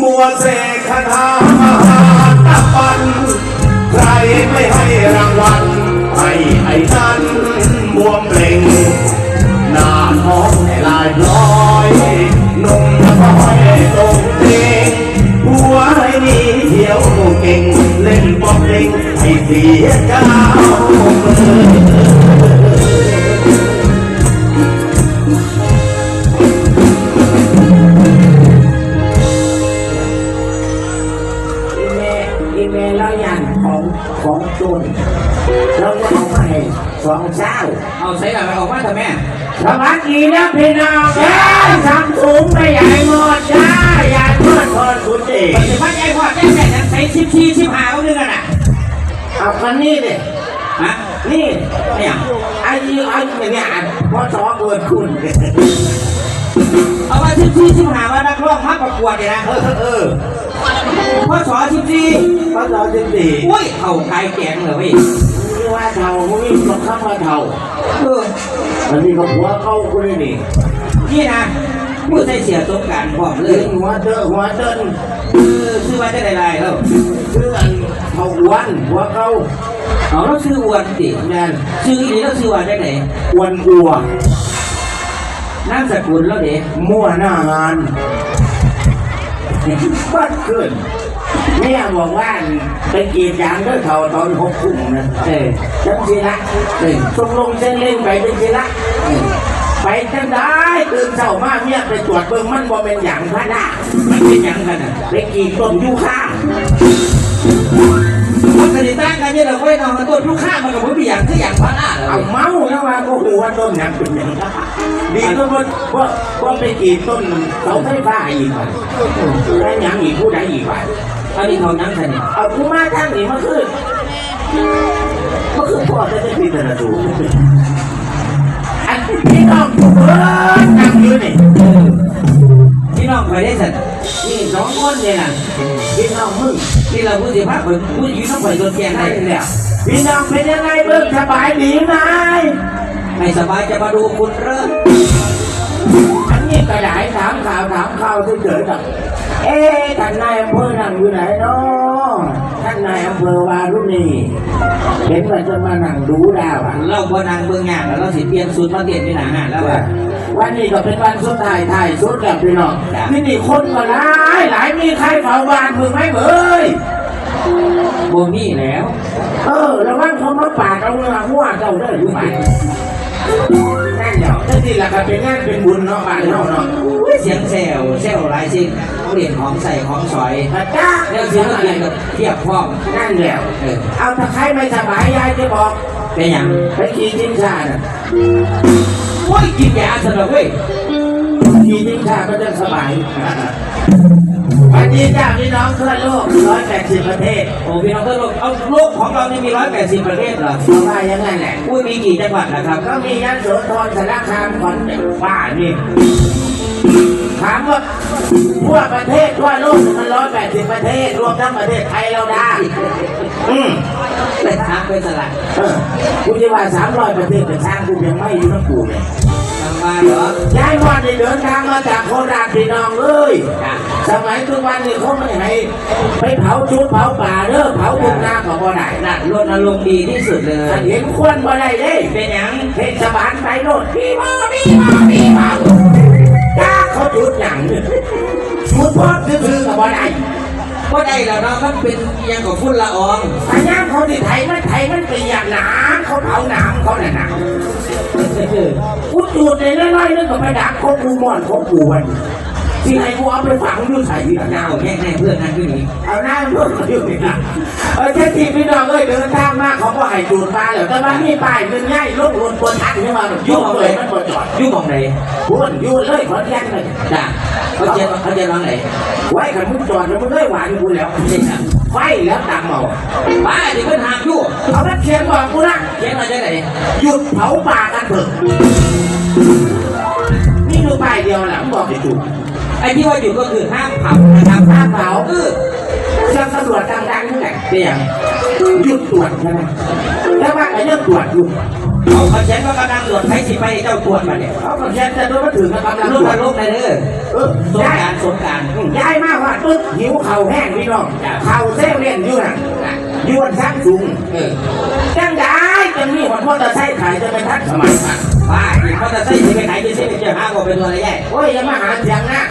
มัวเสกคาถตะปัน ใครไม่ให้รางวัลให้ไอ้นั้นบวมเปล่งหน้าท้องลายลอยนมน้อยตรงเตงหัวให้มีเหี่ยวเก่ง เล่นป๊อปเล่งให้เสียเจ้าเของจุนเราจะเอามาให้สองเจ้าเอาใส่หลังออกมาเถอะแม่สวัสดีนะพี่น้องเอ้ยทำถุงไม่ใหญ่หมดจ้าใหญ่เพื่อนคนคุณเองปัจจุบันไอ้พ่อแม่แม่ยังใส่ชิบชีชิบหาเอาเรื่องกันอะเอาคนนี้ดิฮะนี่ไม่อย่างไอ้ยี่ไอ้เนี่ยพอสอเกิดคุณเอาว่าชิบชีชิบหาว่านักร้อง มาประกวดเนี่ยนะเออเออพ่อสอชิบชีพอสอจริงดีอุ้ยเข่าไก่แกงเลยเว้ยนี่ว่าเท่ามึงนี่ต้องเข้ามาเท่าเออมันมีกับหัวเข้ากูเลยนี่นี่นะผู้ใส่เสียสงการพร้อมเลเล่ยนหัวเตอหัวเติ้นเออชื่อว่าจะได้ไรแล้วชื่ออันเท่าอ้วนหัวเข้าเอาเราชื่ออ้วนสิแน่นชื่ออีนี้เราชื่อว่าได้ไหนอ้วนอัวนามสกุลแล้วเด็กมั่วหน้างาน บ้านขึ้นแม่บอกว่าไปกรีดยางด้วยเขาตอนหกทุ่มนะเออจังสิละเออตกลงเส้นเล่นไปจังสิละเออไปจังได้ตื่นเช้ามาเมียไปตรวจเบิ่งมันบ่เป็นหยังพะนะมันเป็นหยังกันอะไปกรีดต้นยูคา มันกระดิ่งตั้งกันเนี่ยเราไว้นอนกันต้นลูกข้ามันกับผมเป็นอย่างคืออย่างพระนาเหรอเอาเมาแล้วว่าก็หูว่าต้นหยังเป็นหยังดีก็ว่าว่าว่าไปกรีดต้นเสาไฟฟ้าอีกว่าได้หยังอีกผู้ใดอีกว่าอันนี้เขานั่งกันเนี่ยเอากูมาทางนี้มาขึ้นมาขึ้นพ่อจะได้พิจารณาดูอันพี่น้องกูเบิร์ดนั่งอยู่นี่พี่น้องไปได้สัตว์ นี่สองคนเนี่ยนะพี่น้องมึงที่เราพูดสิพักเหมือนพูดอยู่น้องไปโดนแกงได้ได้แล้วพี่น้องเป็นยังไงเบิ่งสบายดีไหมไม่สบายจะมาดูคุณเริ่มอันนี้กระดายถามข่าวถามข่าวเฉยๆกับเอ๊ะท่านนายอำเภอนั่งอยู่ไหนเนาะ อำเภอวารุณีเห็นว่าจะมานั่งดูดาวอะเราบนางเบืองงานแล้วเราสิเตรียมสูตรมาเตรียมที่หนังงานแล้วว่าวันนี้ก็เป็นวันสุดท้ายท้ายสุดแล้วพี่น้องที่นี่คนก็หลายหลายมีใครเฝ้าบ้านมึงไหมเอ้ยโบมี่แล้ว เออระวังเขามาปาดเอาเงินหัวเจ้าเด้ออยู่บ้า นนั่นเดี๋ยวนั่นที่ละก็เป็นงานเป็นบุญเนาะบ้านเนาะเนาะอุ้ยเสียงแซวแซวหลายสิ่งเขาเรียนของใส่ของสอยพระเจ้าแล้วเสียงเราเรียนกับเทียบพร้อมนั่นแหละเออเอาถ้าใครไม่สบายยายจะบอกเป็นอย่างไปขี่จิงชาน่ะโอ้ยกินยาสนุกเว้ยขี่จิงชาก็จะสบายส วัสดีจ้าพี่น้องทั่วโลกร้อยแปดสิบประเทศ โอ้พี่น้องทั่วโลก เอาโลกของเรานี่มีร้อยแปดสิบประเทศเหรอเอาว่าอย่างนั้นแหละ อุ้ยมีกี่จังหวัดนะครับ ก็มียันโสธรสารคามขอนแก่นป้านี่ถามว่าทั่วประเทศทั่วโลกมันร้อยแปดสิบประเทศ รวมทั้งประเทศไทยเราได้ อืมไปทางไปสลัดเออกูจะว่าสามร้อยประเทศแต่ทางกูยังไม่อยู่ทั้งกูเลยทาง มาเหรอยายวันได้เดินทางมาจากโคราชพี่น้องเลยสมัยทุกวันนี้เขาไม่ให้ไปเผาชุดเผาป่าเด้อเผาบุญนาของบ่ได้นั่นรณรงค์ดีที่สุดเลยถ้าเห็นควนบ่ได้เด้เป็นหยังเทศบาลไปโน่นพี่มาพี่มาพี่มาจ้าเขาจุดหนังชุดพอดซื้อๆกับบ่ได้ ก็ได้แล้วเนาะมันเป็นอิหยังกับฝุ่นละอองถ้าย่างเขาที่ไทยมันไทยมันเป็นอย่างหนามเขาเผาหนามเขาเนี่ยหนามกูจุดในน้อยๆนึงก็ไปดักของกูม่อนของกูวัน ที่ไหนกูเอาไปฝังอยู่ใส่ที่หน้าเอาแค่เพื่อนนั่นขึ้นอีกเอาหน้าเพื่อนมาอยู่นี่นะเออแค่ทีพี่น้องเอ้ยเดินทางมากเขาก็ให้จูดมาแล้วแต่ว่านี่ป้ายมันง่ายลงลนบนทักนี่มาแบบยุ่งเลยมันบ่จอดยุ่งของไหนพูดยุ่งเลยขอนแก่นเลยจ้ะเขาเจนเขาเจนร้องไหนไว้ขันมึงจอดแล้วมึงได้หวานกูแล้วไฟแล้วตามเมาป้าดิเพื่อนหามอยู่เอานักเขียนบอกกูนะเขียนมาจากไหนหยุดเผาป่ากันเถอะนี่ดูป้ายเดียวแหละมึงบอกไปถู ไอ้ที่ว่าอยู่ก็คือห้ามเผานะครับห้ามเผาเออเจ้าตำรวจดังๆนั่นแหละเป็นหยังหยุดตรวจใช่ไหมแต่ว่าก็ยังตรวจอยู่เขาเขาเขียนว่ากำลังตรวจใช้สิไปเจ้าตรวจมาเนี่ยเขาก็เขียนแต่ตัวมาถึงกับกำลังลูกตรวมาจลูกในเด้อเออสงย้ายการสงการย้ายมากว่าปึ๊บหิวเข่าแห้งพี่น้องเข่าเซเว่นอยู่น่ะอยวนซักสูงเออจังได้จัง มีหัวมอเตอร์ไซค์ขายจะเป็นทักสมัยอะบ้าอีกเขาจะใส่สิไปไหนจะใส่ไปเจ้าห้าก็เป็นตัวอะไรใหญ่โอ้ยอย่ามาหาเสียงนะ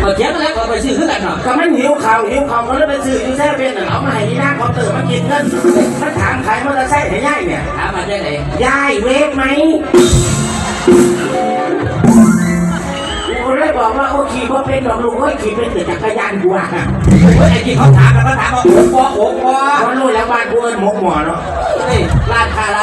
เขาเขียนมาแล้วก็ไปซื้อขึ้นกันเนาะก็มันหิวเข่าหิวเข่าก็เลยไปซื้ออยู่เซเว่นน่ะเอามาให้ที่หน้าเคาน์เตอร์มากินเงินมาถามขายมอเตอร์ไซค์ให้ย่ายเนี่ยถามมาได้ไหนยายเวฟไหมกูเลยบอกว่าโอ้ขี่ว่าเป็นดอกลุงเอ้ยขี่เป็นแต่จักรยานกูอะเฮ้ยไอ้ที่เขาถามแล้วเขาถามว่าโอ้โหโอ้โหเพราะรู้แล้วบ้านกูเอิ้นหมกหมอเนาะนี่ร้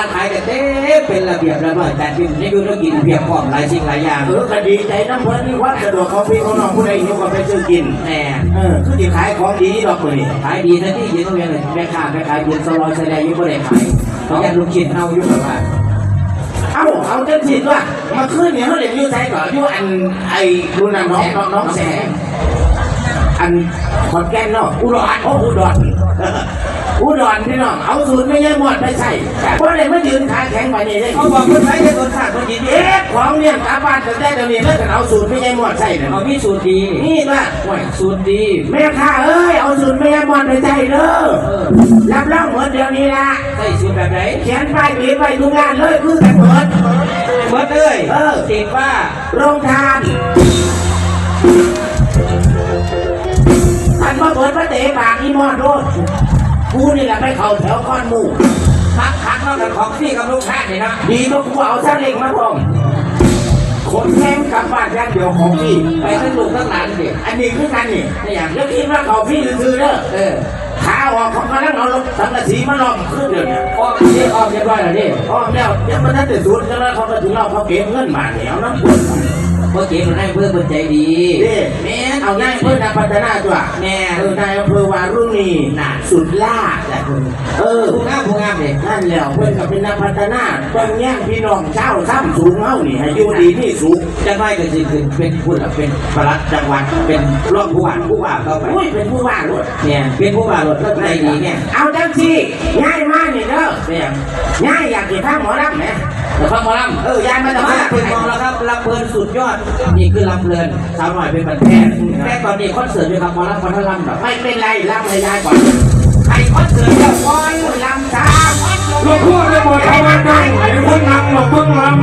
านค้าร้านขายกันเต้เป็นระเบียบระเบียบการกินนี่ดูต้องกินเพียบพร้อมหลายสิ่งหลายอย่างเออก็ดีใจน้ำเพิ่นมีความสะดวกของพี่ของน้องผู้ใดหิวก็ไปซื้อกินแน่เออคือที่ขายของดีดอกมือนี่ขายดีนะที่ยืนตรงนี้เลยแม่ค้าแม่ขายยืนสลอยแสดงยุ่งไม่ได้ขายเขาอยากลูกชิ้นเอายุ่งแบบว่าเอ้าเอาจังสิว่ามาคืนเนี่ยเขาเรียนอยู่ไสก่อนอยู่อันไอ้รุ่นน่ะน้องน้องน้องแสงอันขอนแก่นเนาะอุดรโอ้อุดร อุดรพี่น้องเอาสูตรไม่ใช่หมดไปใส่เพราะอะไรมายืนขาแข็งไปนี่ได้เขาบอกคนไทยจะโดนขาดคนจีนเอ๊ะของเนี่ยกลับบ้านแต่ได้เดี๋ยวนี้เลิกกันเอาสูตรไม่ใช่หมดใส่เนี่ยเขามีสูตรดีนี่ว่าห่วยสูตรดีแม่ข้าเอ้ยเอาสูตรไม่ใช่หมดไปใส่เด้อรับรองหมดเดี๋ยวนี้ละใส่สูตรแบบไหนเขียนป้ายปิดไว้ทุกงานเลยคือกันหมดเบิดเลยเออติดว่าโรงทานท่านมาเปิดพระเตะปากอีมอดโดด กูนี่แหละไปเข้าแถวก้อนหมู่พักพักนอกจากของพี่กับลูกค้าเนี่ยนะดีก็กูเอาซาเล็งมาพร้อมคนแข่งกลับบ้านอย่างเดียวของพี่ไปทั้งลูกทั้งหลานสิอันนี้คือกันนี่ไม่อยากแล้วคิดว่าเขาพี่ซื้อเด้อเออขาออกเขากำลังเอารถสังกะสีมาลอมขึ้นเดี๋ยวนี้ออกที่ออกเรียบร้อยแล้วนี่ออมแล้วยังมันนั่นแต่สูตรแล้วเขาก็ถึงเราเขาเก็บเงินมาเนี่ยน้ำปวด เมื่อกี้มันให้เพื่อนคนใจดีนี่แม่เอานายเพื่อนนพัฒนาจ้ะแม่เออนายอำเภอวารุณีน่ะสุดล่าแต่คุณเออผู้งามผู้งามเลยนั่นแหละเพื่อนก็เป็นนักพัฒนาต้องแย่งพี่น้องเจ้าซ้ำสูงเฮานี่ให้อยู่ดีที่สูงจะไม่ก็สิคือเป็นผู้หลักเป็นปลัดจังหวัดเป็นรองผู้ว่าผู้ว่าเข้าไปอุ้ยเป็นผู้ว่าด้วยเนี่ยเป็นผู้ว่ารถแล้วใจดีเนี่ยเอาจังสิง่ายมากนี่เด้อเนี่ยง่ายอยากกินข้าวหมอลำไหมแต่ฟังหมอลำเออยายมาตะมามาเป็นมองแล้วครับลำเพลินสุดยอดนี่คือลำเพลินสาวหน่อยเป็นบันแพทย์แค่ตอนนี้คอนเสิร์ตอยู่ครับหมอลำพันธลำแบบไม่เป็นไรลำให้ยายก่อนใครคอนเสิร์ตเจ้าก้อนลำจ้าหลวงพ่อได้หมดเอาไว้ได้ไอ้คนนำหลวงพ่อลำ